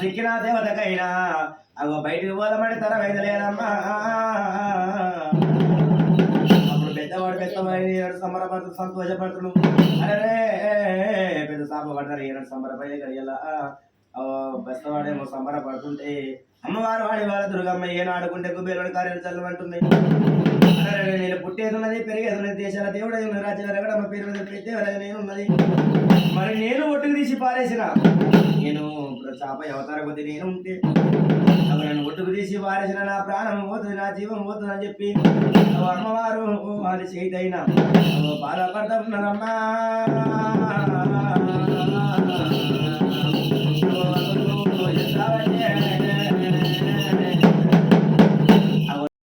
సిక్కిన దేవతకైనా అగో బయటికి పోదామని తర వేదలేదమ్మా సంబర పెద్దవాడు ఏడు అరే పెద్ద సాప పడ్డారు ఏనాడు సంబరపడే గడియలా బెస్తవాడేమో సంబరపడుతుంటే అమ్మవారు వాడి వాళ్ళ దుర్గమ్మ ఏనాడు ఆడుకుంటే కుబేరుడు కార్యాలు చల్లమంటుంది. నేను పుట్టేది ఉన్నది పెరిగేది ఉన్నది దేశాల దేవుడు అయి ఉన్నది రాజ్యాల రగడమ్మ పేరు మీద నేను ఉన్నది. మరి నేను ఒట్టుకు తీసి పారేసిన. నేను ఇప్పుడు చాప అవతార కొద్ది నేను ఉంటే అవి నన్ను ఒట్టుకు తీసి పారేసిన. నా ప్రాణం పోతుంది నా జీవం పోతుంది అని చెప్పి అమ్మవారు అది చేతైన బాధపడతా ఉన్నదమ్మా